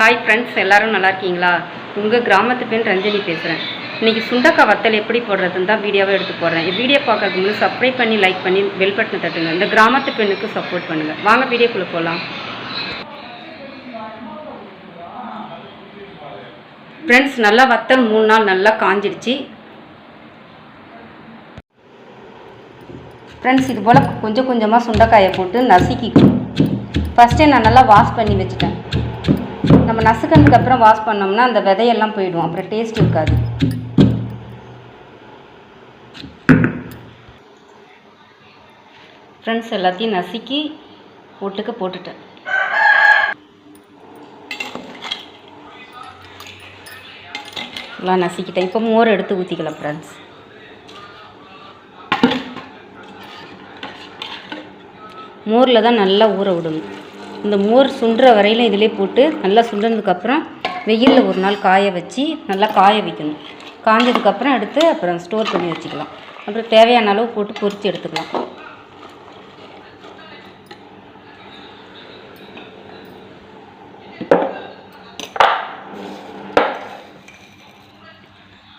Hi friends எல்லாரும் நல்லா இருக்கீங்களா? உங்கள் கிராமத்து பெண் ரஞ்சனி பேசுகிறேன் இன்றைக்கி சுண்டக்காய் வத்தல் எப்படி போடுறதுன்னு தான் வீடியோவை எடுத்து போடுறேன். வீடியோ பார்க்கறதுக்கு முன்னாடி சப்ஸ்கிரைப் பண்ணி லைக் பண்ணி பெல் பட்டனை தட்டுங்க. இந்த கிராமத்து பெண்ணுக்கு சப்போர்ட் பண்ணுங்கள் வாங்க வீடியோக்குள்ளே போகலாம் ஃப்ரெண்ட்ஸ் நல்லா வத்தல் மூணு நாள் நல்லா காஞ்சிடுச்சு ஃப்ரெண்ட்ஸ் இது போல் கொஞ்சம் கொஞ்சமாக சுண்டைக்காயை போட்டு நசுக்கிக்கும் ஃபஸ்ட்டே நான் நல்லா வாஷ் பண்ணி வச்சுட்டேன். நம்ம நசுக்கினதுக்கு அப்புறம் வாஷ் பண்ணோம்னா அந்த விதையெல்லாம் போயிடும். அப்புறம் டேஸ்ட் இருக்காது. ஃப்ரெண்ட்ஸ் எல்லாத்தையும் நசுக்கி ஒட்டுக்க போட்டுட்டேன். எல்லாம் நசுக்கிட்டேன். இப்போ மோர் எடுத்து ஊற்றிக்கலாம் ஃப்ரெண்ட்ஸ் மோரில் தான் நல்லா ஊற விடணும். இந்த மோர் சுண்டுற வரையிலும் இதிலே போட்டு நல்லா சுண்டுனதுக்கப்புறம் வெயிலில் ஒரு நாள் காய வச்சு நல்லா காய வைக்கணும். காஞ்சதுக்கப்புறம் எடுத்து அப்புறம் ஸ்டோர் பண்ணி வச்சுக்கலாம். அப்புறம் தேவையான அளவு போட்டு பொறித்து எடுத்துக்கலாம்.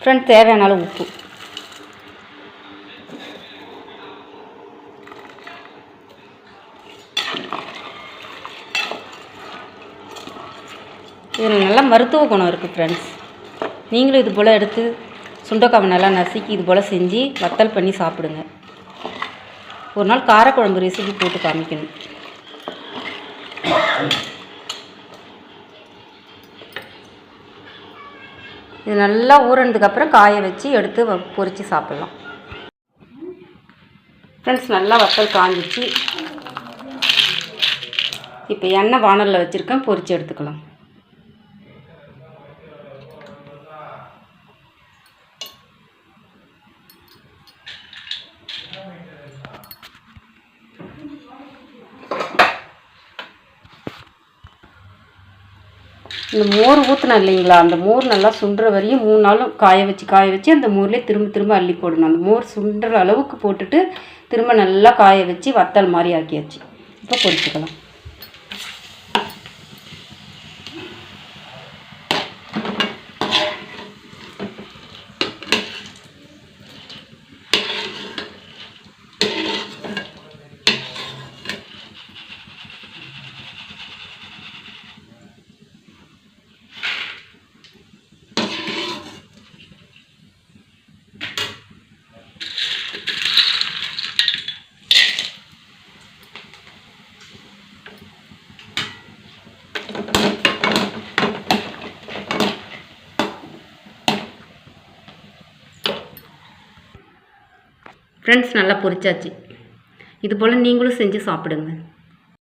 ஃப்ரெண்ட் தேவையான அளவு உப்பு. இதில் நல்ல மருத்துவ குணம் இருக்குது ஃப்ரெண்ட்ஸ் நீங்களும் இது போல் எடுத்து சுண்டைக்காவை நல்லா நசுக்கி இது போல் செஞ்சு வத்தல் பண்ணி சாப்பிடுங்க. ஒரு நாள் காரக்குழம்பு ரெசிபி போட்டு காமிக்கணும். இது நல்லா ஊறினதுக்கப்புறம் காய வச்சு எடுத்து வ- சாப்பிட்லாம். ஃப்ரெண்ட்ஸ் நல்லா வத்தல் காஞ்சிச்சு. இப்போ எண்ணெய் வானலில் வச்சுருக்கேன் பொறிச்சு எடுத்துக்கலாம். இந்த மோர் ஊற்றினோம் இல்லைங்களா? அந்த மோர் நல்லா சுண்டுற வரையும் மூணு நாளும் காய வச்சு காய வச்சு அந்த மோர்லேயே திரும்ப திரும்ப அள்ளி போடணும். அந்த மோர் சுண்டுற அளவுக்கு போட்டுட்டு திரும்ப நல்லா காய வச்சு வத்தல் மாதிரி ஆக்கியாச்சு. இப்போ பொரிச்சுக்கலாம். ஃப்ரெண்ட்ஸ் நல்லா பொரிச்சாச்சு. இது போல் நீங்களும் செஞ்சு சாப்பிடுங்க.